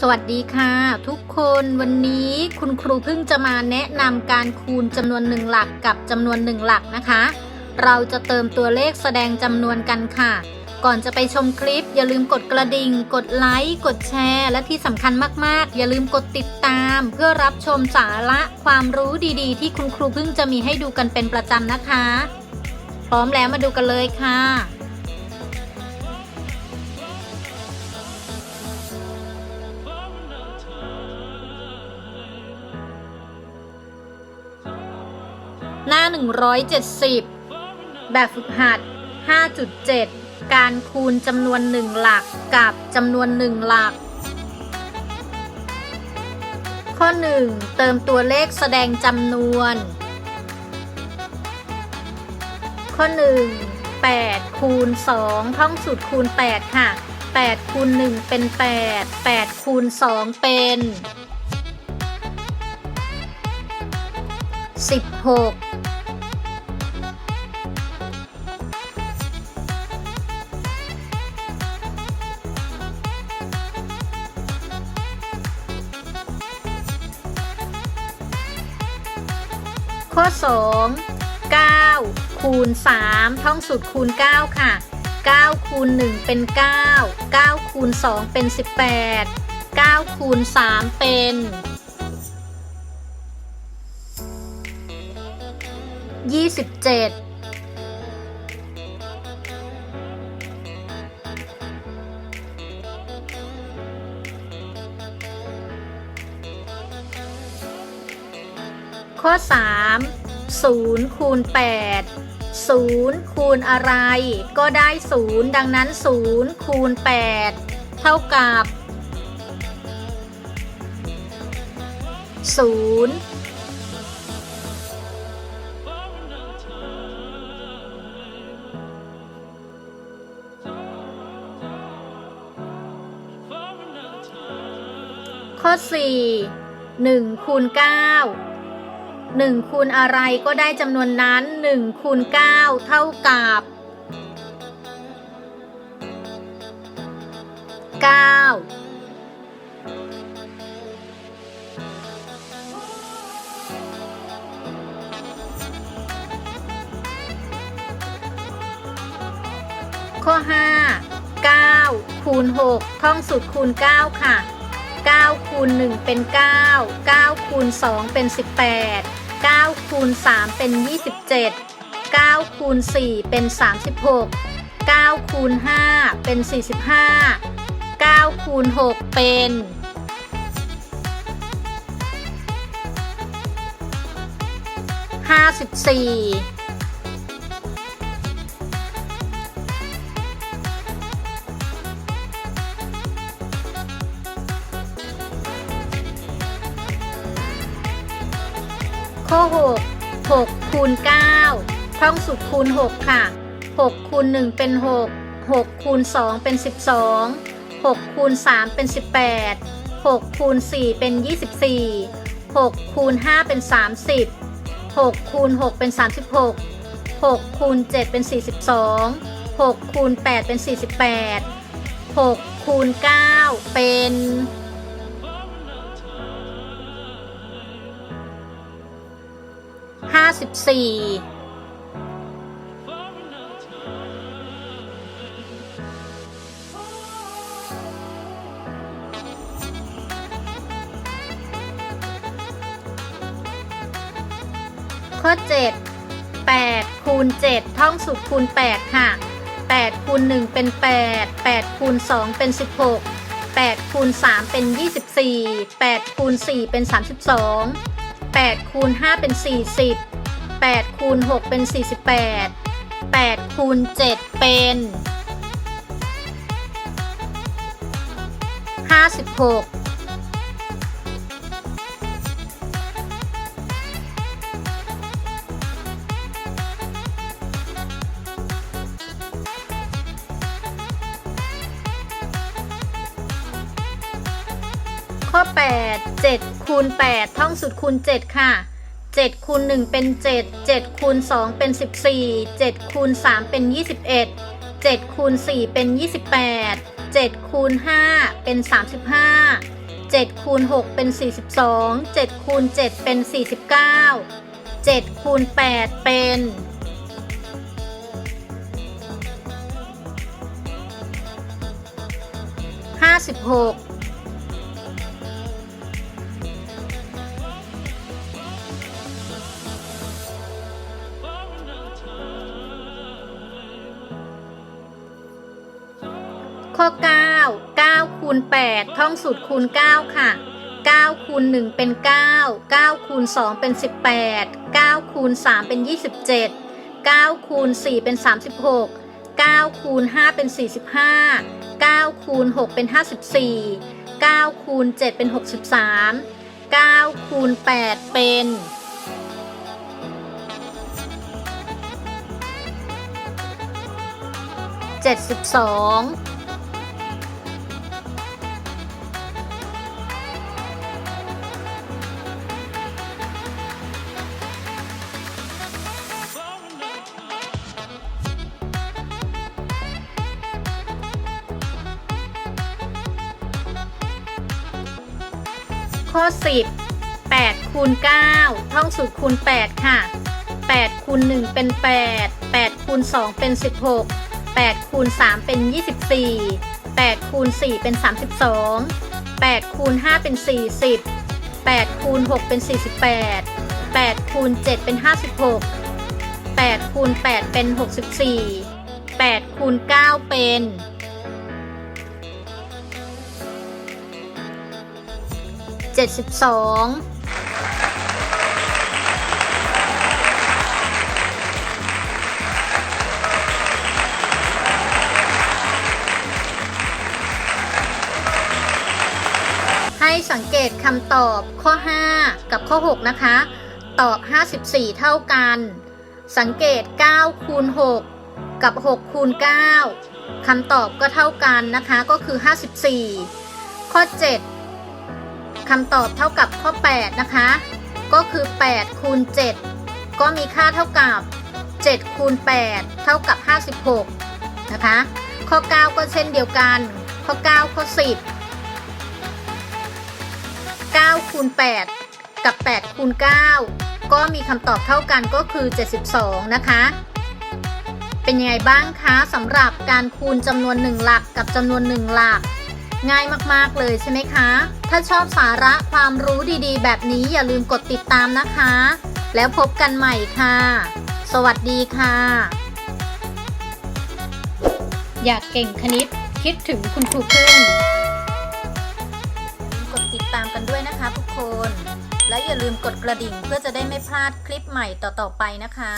สวัสดีค่ะ ทุกคนวันนี้คุณครูเพิ่งจะมาแนะนำการคูณจำนวนหนึ่งหลักกับจำนวนหนึ่งหลักนะคะ เราจะเติมตัวเลขแสดงจำนวนกันค่ะ ก่อนจะไปชมคลิป อย่าลืมกดกระดิ่ง กดไลค์ กดแชร์ และที่สำคัญมากๆ อย่าลืมกดติดตาม เพื่อรับชมสาระความรู้ดีๆ ที่คุณครูเพิ่งจะมีให้ดูกันเป็นประจำนะคะ พร้อมแล้วมาดูกันเลยค่ะ หน้า 170 แบบฝึกหัด 5.7 การคูณจำนวนหนึ่งหลักกับจำนวนหนึ่งหลัก ข้อ 1 เติมตัวเลขแสดงจำนวน ข้อ 1 8 คูณ 2 ท่องสูตรคูณ 8 ค่ะ 8 คูณ 1 เป็น 8 8 คูณ 2 เป็น 16ข้อ 2 9 คูณ 3 ท่องสูตรคูณ 9 ค่ะ 9 คูณ 1 เป็น 9 9 คูณ 2 เป็น 18 9 คูณ 3 เป็น 27ข้อ3 0คูณ8 0คูณอะไร ก็ได้0ดังนั้น0คูณ8เท่ากับ0 ข้อ 4 1คูณ9 1คูณอะไรก็ได้จำนวนนั้น1คูณ9เท่ากับ 9 ข้อ 5 9คูณ6ท่องสูตรคูณ 9 ค่ะ 9คูณ1เป็น 9 9คูณ2เป็น 18 9คูณ3เป็น 27 9คูณ4เป็น 36 9คูณ5เป็น 45 9คูณ6เป็น 54 ข้อ 6 6คูณ9ท่องสูตรคูณ 6 ค่ะ 6คูณ1เป็น 6 6คูณ2เป็น 12 6คูณ3เป็น 18 6คูณ4เป็น 24 6คูณ5เป็น 30 6คูณ6เป็น 36 6คูณ7เป็น 42 6คูณ8เป็น 48 6คูณ9เป็น ห้าสิบสี่ข้อ7 8คูณ7ท่องสูตรคูณ8ค่ะ8คูณ1เป็น8 8คูณ2เป็น16 8คูณ3เป็น24 8คูณ4เป็น32 8คูณ5เป็น40 8คูณ6เป็น 48 8คูณ7เป็น 56 ข้อ 8 7คูณ8ท่องสูตรคูณ 7 ค่ะ 7คูณ1เป็น 7 7คูณ2เป็น 14 7คูณ3เป็น 21 7คูณ4เป็น 28 7คูณ5เป็น 35 7คูณ6เป็น 42 7คูณ7เป็น 49 7คูณ8เป็น 56 อ 9 9คูณ8ท่องสูตรคูณ 9 ค่ะ 9คูณ1เป็น 9 9คูณ2เป็น 18 9คูณ3เป็น 27 9คูณ4เป็น 36 9คูณ5เป็น 45 9คูณ6เป็น 54 9คูณ7เป็น 63 9คูณ8เป็น 72 ข้อ 10 8คูณ9ท่องสูตรคูณ 8 ค่ะ 8คูณ1เป็น 8 8คูณ2เป็น 16 8คูณ3เป็น 24 8คูณ4เป็น 32 8คูณ5เป็น 40 8คูณ6เป็น 48 8คูณ7เป็น 56 8คูณ8เป็น 64 8คูณ9เป็น เจ็ดสิบสองให้สังเกตคำตอบข้อ 5 กับข้อ 6 นะคะ ตอบ 54 เท่ากัน สังเกต 9 คูณ 6 กับ 6 คูณ 9คำตอบก็เท่ากันนะคะ ก็คือ 54 ข้อ 7 คำตอบเท่ากับข้อ 8 นะคะ ก็คือ 8 คูณ 7 ก็มีค่าเท่ากับ 7 คูณ 8 เท่ากับ 56 นะคะ ข้อ 9 ก็เช่นเดียวกัน ข้อ 9 ข้อ 10 9 คูณ 8 กับ 8 คูณ 9 ก็มีคำตอบเท่ากันก็คือ 72 นะคะ เป็นยังไงบ้างคะสำหรับการคูณจำนวน 1 หลักกับจำนวน 1 หลัก ง่ายมากๆเลยใช่ไหมคะ ถ้าชอบสาระความรู้ดีๆ แบบนี้อย่าลืมกดติดตามนะคะ แล้วพบกันใหม่ค่ะ สวัสดีค่ะ อยากเก่งคณิตคิดถึงคุณครูพึ่งกดติดตามกันด้วยนะคะทุกคน และอย่าลืมกดกระดิ่งเพื่อจะได้ไม่พลาดคลิปใหม่ต่อๆไปนะคะ